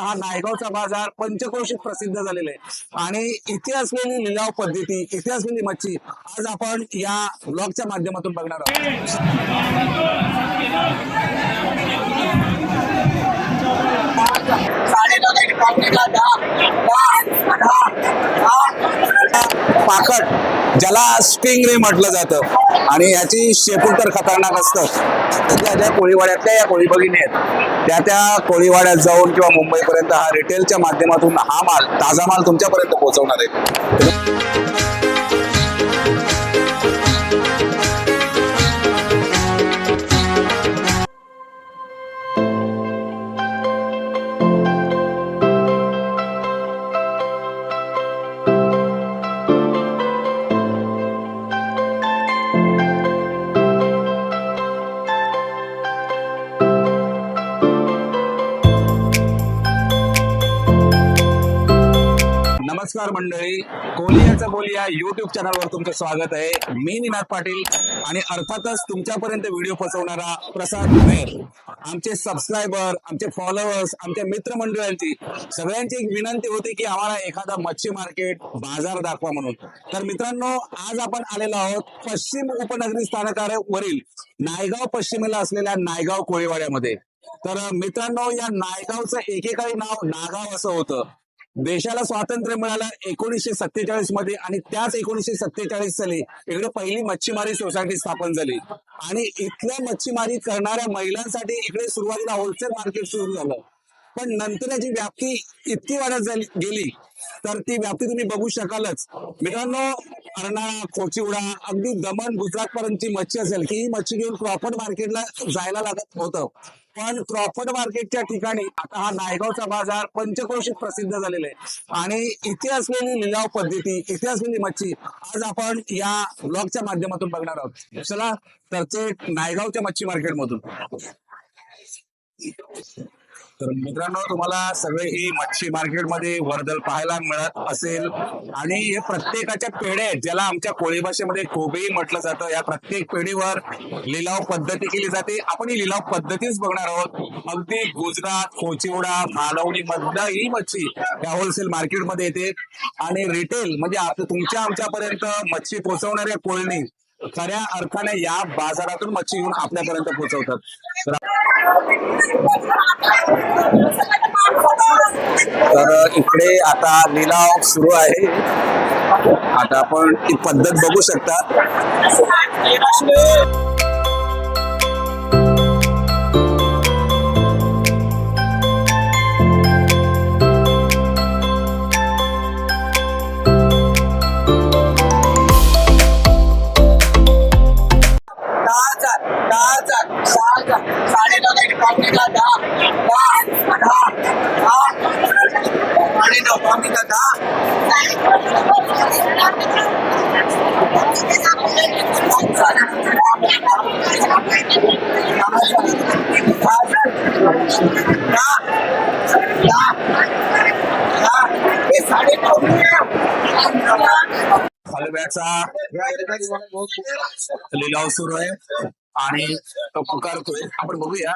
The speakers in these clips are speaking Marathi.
हा नायगावचा बाजार पंचक्रोशीत प्रसिद्ध झालेला आहे. आणि इथे असलेली लिलाव पद्धती इथे असलेली मच्छी आज आपण या ब्लॉगच्या माध्यमातून बघणार आहोत. पाकड. ज्याला स्टिंग रे म्हटलं जातं. आणि याची शेपूट तर खतरनाक असतं. सध्या ज्या कोळीवाड्यातल्या या कोळी भगिनी आहेत त्या त्या कोळीवाड्यात जाऊन किंवा मुंबईपर्यंत हा रिटेलच्या माध्यमातून हा माल ताजा माल तुमच्यापर्यंत पोहोचवणार आहेत. नमस्कार मंडळी. कोलियाचा बोलिया युट्यूब चॅनलवर तुमचं स्वागत आहे. मी निनाद पाटील आणि अर्थातच तुमच्यापर्यंत व्हिडिओ पोहोचवणारा प्रसाद मेहर आमचे सबस्क्रायबर आमचे फॉलोअर्स आमच्या मित्रमंडळांची सगळ्यांची एक विनंती होती की आम्हाला एखादा मच्छी मार्केट बाजार दाखवा म्हणून. तर मित्रांनो आज आपण आलेलो आहोत पश्चिम उपनगरी स्थानकावरील नायगाव पश्चिमेला असलेल्या नायगाव कोळीवाड्यामध्ये. तर मित्रांनो या नायगावचं एकेकाळी नाव नागाव असं होतं. देशाला स्वातंत्र्य मिळालं एकोणीसशे सत्तेचाळीसमध्ये आणि त्याच एकोणीसशे सत्तेचाळीस साली इकडे पहिली मच्छीमारी सोसायटी स्थापन झाली. आणि इथल्या मच्छीमारी करणाऱ्या महिलांसाठी इकडे सुरुवातीला होलसेल मार्केट सुरू झालं. पण नंतर याची व्याप्ती इतकी वाढत झाली गेली तर ती व्याप्ती तुम्ही बघू शकालच. मित्रांनो अर्नाळा कोचिवडा अगदी दमण गुजरात पर्यंतची मच्छी असेल की ही मच्छी घेऊन प्रॉपर मार्केटला जायला लागत होतं. पण क्रॉफर्ड मार्केटच्या ठिकाणी आता हा नायगावचा बाजार पंचक्रोशीत प्रसिद्ध झालेला आहे. आणि इथे असलेली लिलाव पद्धती इथे असलेली मच्छी आज आपण या ब्लॉगच्या माध्यमातून बघणार आहोत. चला तर ते नायगावच्या मच्छी मार्केटमधून. तर मित्रांनो तुम्हाला सगळे ही मच्छी मार्केटमध्ये वर्दळ पाहायला मिळत असेल. आणि हे प्रत्येकाच्या पेढ्या आहेत ज्याला आमच्या कोळी भाषेमध्ये कोबी म्हटलं जातं. या प्रत्येक पेढीवर लिलाव पद्धती केली जाते. आपण ही लिलाव पद्धतीच बघणार आहोत. अगदी गुजरात कोचिवडा मालवणी मधलं ही मच्छी या होलसेल मार्केटमध्ये येते. आणि रिटेल म्हणजे तुमच्या आमच्यापर्यंत मच्छी पोहोचवणाऱ्या कोळणी खऱ्या अर्थाने या बाजारातून मच्छी घेऊन आपल्यापर्यंत पोहोचवतात. तर इकडे आता लिलाव सुरू आहे. आता आपण ती पद्धत बघू शकता. नऊ पावणे हलव्याचा लिलाव सुरू आहे आणि तो पुकारतोय आपण बघूया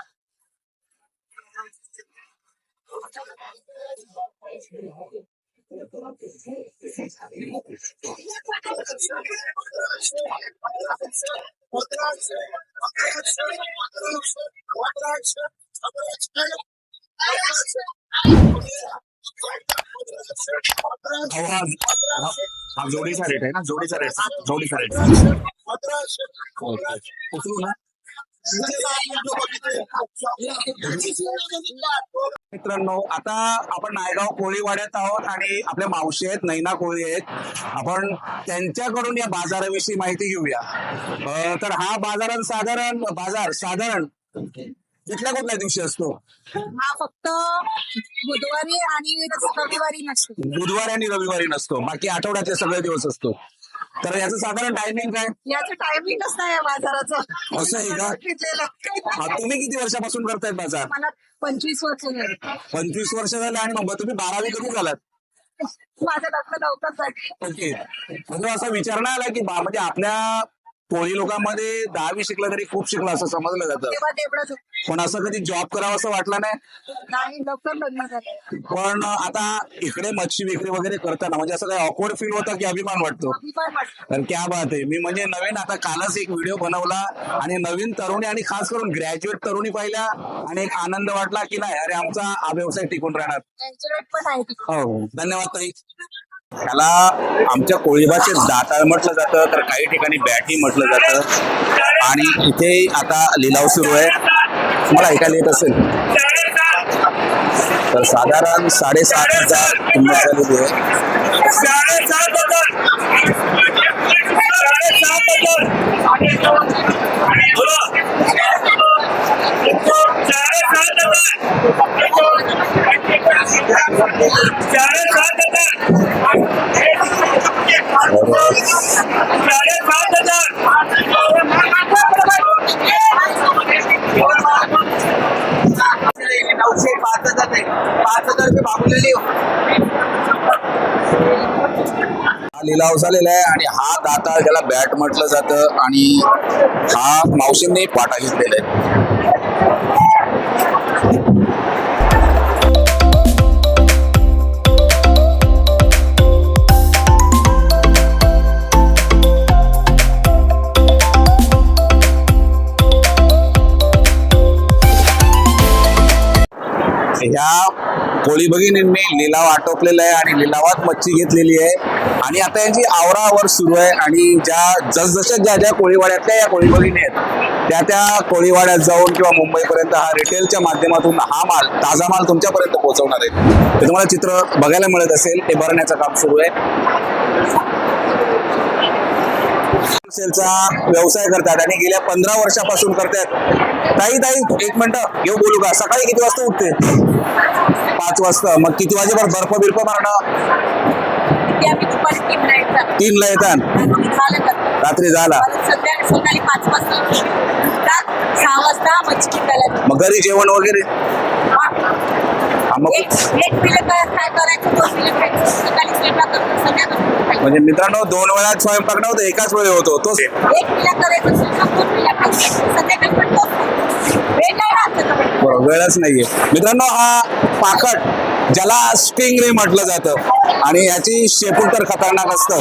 अहो, हा हा जोडीचा रेट आहे ना जोडीचा रेट जोडीचा रेट उचलू ना मित्रांनो आता आपण नायगाव कोळीवाड्यात आहोत आणि आपल्या मावशी आहेत नैना कोळी आहेत. आपण त्यांच्याकडून या बाजाराविषयी माहिती घेऊया. तर हा बाजारात साधारण बाजार साधारण कुठल्या कुठल्या दिवशी असतो? हा फक्त बुधवारी आणि रविवारी नसतो. बुधवारी आणि रविवारी नसतो. बाकी आठवड्यातले सगळे दिवस असतो. तर याचं साधारण टायमिंग काय? याचं टायमिंगच नाही आहे बाजाराचं. असं आहे का? हा, तुम्ही किती वर्षापासून करतायत बाजार? मला पंचवीस वर्ष झाली. पंचवीस वर्ष झाले आणि मग तुम्ही बारावी कधी झालात? माझं लग्न लवकर झालं. ओके. म्हणजे असं विचारणं आला की बा म्हणजे आपल्या कोळी लोकांमध्ये दहावी शिकलं तरी खूप शिकलं असं समजलं जातं तेव्हा तेवढंच होतं. पण असं कधी जॉब करावं असं वाटलं नाही नाही लवकर लग्न झालं पण आता इकडे मच्छी विक्री वगैरे करताना म्हणजे असं काही ऑकवर्ड फील होतं की अभिमान वाटतो वाटतो. तर क्या बात आहे मी म्हणजे नवीन आता कालच एक व्हिडिओ बनवला आणि नवीन तरुणी आणि खास करून ग्रॅज्युएट तरुणी पाहिल्या आणि एक आनंद वाटला की नाही अरे आमचा हा व्यवसाय टिकून राहणार पण. हो धन्यवाद ताई ह्याला आमच्या कोळी भाषेत दाताळ म्हटलं जातं तर काही ठिकाणी बॅटी म्हटलं जातं. आणि इथे आता लिलाव सुरू आहे. मला ऐकायला येत असेल. तर साधारण साडेसात हजार किंमत झालेली आहे साडेसात हजार साडेसात हजार बोला. साडेसात हजार साडेसात हजार साडेसात हजार नऊशे पाच हजार नाही पाच हजार रुपये बाबुलेली हा लिलाव झालेला आहे आणि हा दाता ज्याला बॅट म्हटलं जातं आणि हा मावशींनी पाटा घेतलेला आहे. ह्या कोळी भगिनींनी लिलाव आटोपलेला आहे आणि लिलावात मच्छी घेतलेली आहे. आणि आता यांची आवरावर सुरू आहे आणि ज्या जसजशा ज्या ज्या कोळीवाड्यातल्या या कोळी भगिनी आहेत त्या त्या कोळीवाड्यात जाऊन किंवा मुंबईपर्यंत हा रिटेलच्या माध्यमातून हा माल ताजा माल तुमच्यापर्यंत पोहोचवणार आहे ते तुम्हाला चित्र बघायला मिळत असेल ते भरण्याचं काम सुरू आहे. सेलचा व्यवसाय करतात आणि गेल्या पंधरा वर्षापासून करतात. ताई ताई एक मिनिट घेऊ बोलू का? सकाळी किती वाजता उठते? पाच वाजता. मग किती वाजेपर्यंत बर्फ बिर्फ मारणं ते आम्ही दुपारी तीनला येतात. तीनला येतात. रात्री झालं तर. रात्री झाला. परत संध्याकाळी सकाळी पाच वाजता येतात. सहा वाजता मच्छी विकायला मग घरी जेवण वगैरे? हा, मग एक एक पिलं काय काय करायचं? दोन पिलं खायचं. सकाळी स्वयंपाक करतो. संध्याकाळी खायचं. म्हणजे मित्रांनो दोन वेळा स्वयंपाक नव्हतं एकाच वेळी होतो. तोच एक पिला करायचं स्वयंपाक दोन पिला खायचं. संध्याकाळी पण तोच खायचं. वेळ नाही राहत त्याच्यामध्ये. बरोबर वेळच नाहीये. मित्रांनो हा पाकट ज्याला स्टिंग रे म्हटलं जातं आणि याची शेपूट तर खतरनाक असतं.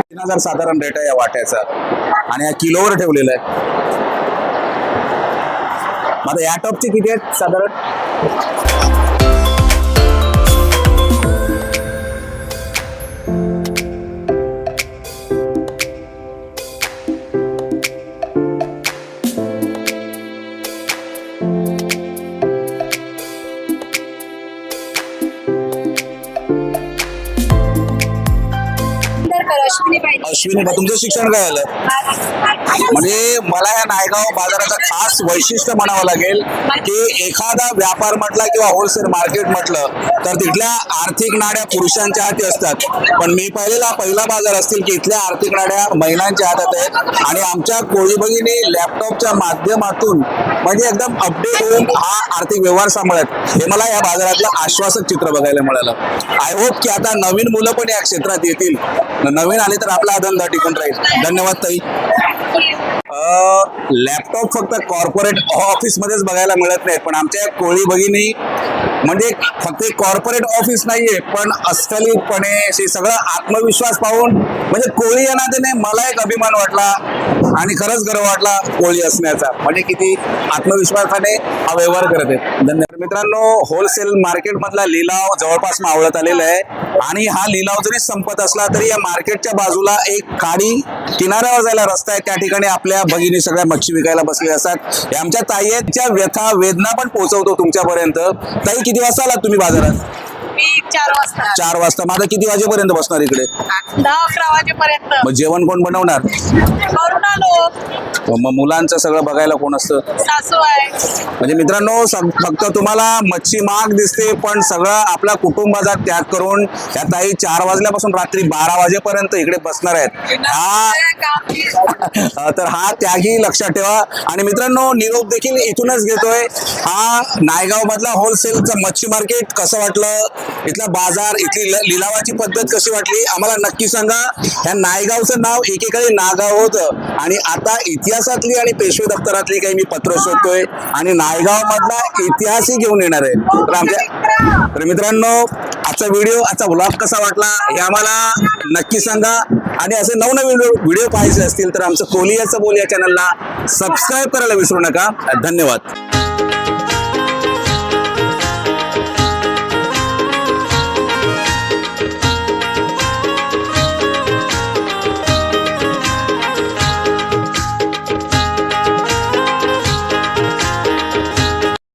तीन हजार साधारण रेट आहे या वाट्याचा. आणि या किलोवर ठेवलेलं आहे. मग या टॉपची किती आहेत साधारण? अश्विनी तुमचं शिक्षण काय आलं म्हणजे मला या नायगाव बाजाराचं खास वैशिष्ट्य म्हणावं लागेल की एखादा व्यापार म्हटला किंवा होलसेल मार्केट म्हटलं तर तिथल्या आर्थिक नाड्या पुरुषांच्या हाती असतात. पण मी पाहिलेला पहिला बाजार असतील की इथल्या आर्थिक नाड्या महिलांच्या हातात आहेत. आणि आमच्या कोळी भगिनी लॅपटॉपच्या माध्यमातून म्हणजे एकदम अपडेट होऊन हा आर्थिक व्यवहार सांभाळत. हे मला या बाजारातलं आश्वासक चित्र बघायला मिळालं. आय होप की आता नवीन मुलं पण या क्षेत्रात येतील. नवीन आले तर आपला धंदा टिकून राहील. धन्यवाद ताई. लॅपटॉप फक्त कॉर्पोरेट ऑफिस मध्येच बघायला मिळत नाहीत पण आमच्या कोळी भगिनी म्हणजे फक्त कॉर्पोरेट ऑफिस नाहीये पण अस्खलितपणे अशी सगळं आत्मविश्वास पाहून म्हणजे कोळी या नात्याने मला एक अभिमान वाटला. आणि खरंच गर्व वाटला कोळी असण्याचा. म्हणजे किती आत्मविश्वासाने हा व्यवहार करत आहेत. धन्यवाद. मित्रांनो होलसेल मार्केट मधला लिलाव जवळपास मावळत आलेला आहे. आणि हा लिलाव जरी संपत असला तरी या मार्केटच्या बाजूला एक खाडी किनाऱ्यावर जायला रस्ता आहे. त्या ठिकाणी आपल्या भगिनी सगळ्या मच्छी विकायला बसले असतात. आमच्या ताईच्या व्यथा वेदना पण पोहोचवतो तुमच्यापर्यंत. ताई किती वाजता आलात तुम्ही बाजारात? मी चार वाजता. चार वाजता. माझा किती वाजेपर्यंत बसणार इकडे? दहा अकरा वाजेपर्यंत. मग जेवण कोण बनवणार? करून आलो. मग मुलांचं सगळं बघायला कोण असतं? सासू आहे. म्हणजे मित्रांनो सग- फक्त तुम्हाला मच्छी महाग दिसते पण सगळं आपल्या कुटुंबाचा त्याग करून त्या ताई चार वाजल्यापासून रात्री बारा वाजेपर्यंत इकडे बसणार आहेत. हा अ, तर हा त्यागही लक्षात ठेवा. आणि मित्रांनो निरोप देखील इथूनच घेतोय. हा नायगाव मधला होलसेलचं मच्छी मार्केट कसं वाटलं? इथला बाजार इथली लिलावाची पद्धत कशी वाटली? आम्हाला नक्की सांगा. ह्या नायगावचं नाव एकेकाळी नागाव होतं. आणि आता इतिहासातली आणि पेशवे दफ्तरातली काही मी पत्र शोधतोय. आणि नायगाव मधला इतिहासही घेऊन येणार आहे. तर आमच्या तर मित्रांनो आजचा व्हिडिओ आजचा व्लॉग कसा वाटला हे आम्हाला नक्की सांगा. आणि असे नवनवीन व्हिडिओ पाहायचे असतील तर आमचं कोलियाचं बोल या चॅनलला सबस्क्राईब करायला विसरू नका. धन्यवाद.